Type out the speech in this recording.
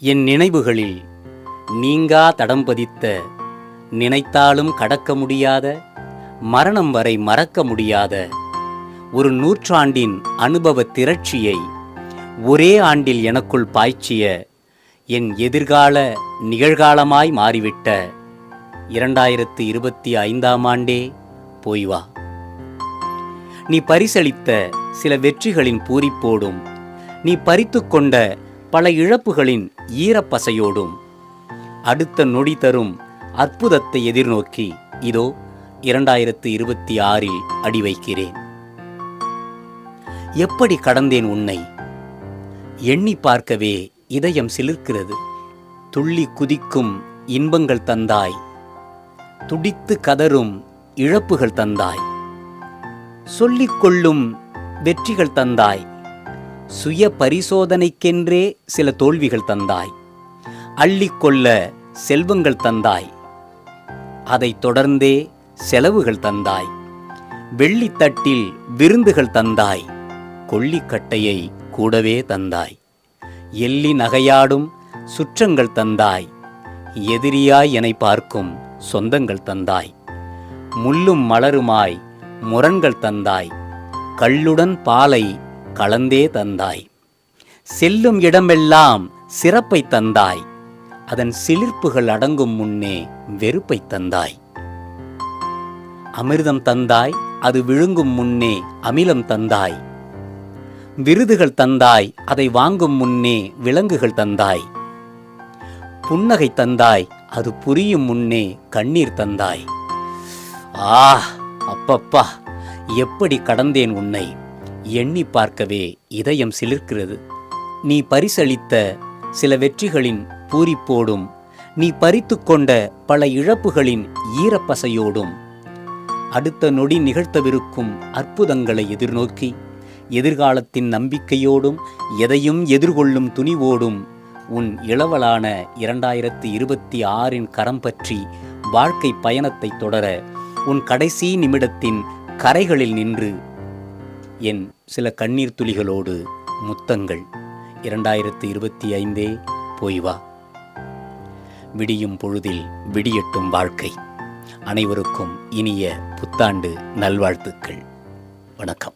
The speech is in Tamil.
என் நினைவுகளில் நீங்கா தடம் பதித்த நினைத்தாலும் கடக்க முடியாத மரணம் வரை மறக்க முடியாத ஒரு நூற்றாண்டின் அனுபவ திரட்சியை ஒரே ஆண்டில் எனக்குள் பாய்ச்சிய என் எதிர்கால நிகழ்காலமாய் மாறிவிட்ட இரண்டாயிரத்து இருபத்தி ஐந்தாம் ஆண்டே போய் வா. நீ பரிசளித்த சில வெற்றிகளின் பூரிப்போடும் நீ பறித்து கொண்ட பல இழப்புகளின் ஈரப்பசையோடும் அடுத்த நொடி தரும் அற்புதத்தை எதிர்நோக்கி இதோ இரண்டாயிரத்து இருபத்தி ஆறில் அடி வைக்கிறேன். எப்படி கடந்தேன் உன்னை? எண்ணி பார்க்கவே இதயம் சிலிர்க்கிறது. துள்ளி குதிக்கும் இன்பங்கள் தந்தாய். துடித்து கதறும் இழப்புகள் தந்தாய். சொல்லிக்கொள்ளும் வெற்றிகள் தந்தாய். சுய பரிசோதனைக்கென்றே சில தோல்விகள் தந்தாய். அள்ளிக்கொள்ள செல்வங்கள் தந்தாய். அதைத் தொடர்ந்தே செலவுகள் தந்தாய். வெள்ளித்தட்டில் விருந்துகள் தந்தாய். கொள்ளிக்கட்டையை கூடவே தந்தாய். எள்ளி நகையாடும் சுற்றங்கள் தந்தாய். எதிரியாய் எனை பார்க்கும் சொந்தங்கள் தந்தாய். முள்ளும் மலருமாய் முரண்கள் தந்தாய். கள்ளுடன் பாலை கலந்தே தந்தாய். செல்லும் இடமெல்லாம் சிறப்பை தந்தாய். அதன் சிலிர்ப்புகள் அடங்கும் முன்னே வெறுப்பை தந்தாய். அமிர்தம் தந்தாய் அது விழுங்கும் முன்னே அமிலம் தந்தாய். விருதுகள் தந்தாய் அதை வாங்கும் முன்னே விலங்குகள் தந்தாய். புன்னகை தந்தாய் அது புரியும் முன்னே கண்ணீர் தந்தாய். ஆ அப்பப்பா எப்படி கடந்தேன் உன்னை? எண்ணி பார்க்கவே இதயம் சிலிர்க்கிறது. நீ பரிசளித்த சில வெற்றிகளின் பூரிப்போடும் நீ பறித்து கொண்ட பல இழப்புகளின் ஈரப்பசையோடும் அடுத்த நொடி நிகழ்த்தவிருக்கும் அற்புதங்களை எதிர்நோக்கி எதிர்காலத்தின் நம்பிக்கையோடும் எதையும் எதிர்கொள்ளும் துணிவோடும் உன் இளவலான இரண்டாயிரத்தி இருபத்தி ஆறின் கரம் பற்றி வாழ்க்கை பயணத்தை தொடர உன் கடைசி நிமிடத்தின் கரைகளில் நின்று என் சில கண்ணீர் துளிகளோடு முத்தங்கள். இரண்டாயிரத்து இருபத்தி ஐந்தே போய் வா. விடியும் பொழுதில் விடியட்டும் வாழ்க்கை. அனைவருக்கும் இனிய புத்தாண்டு நல்வாழ்த்துக்கள். வணக்கம்.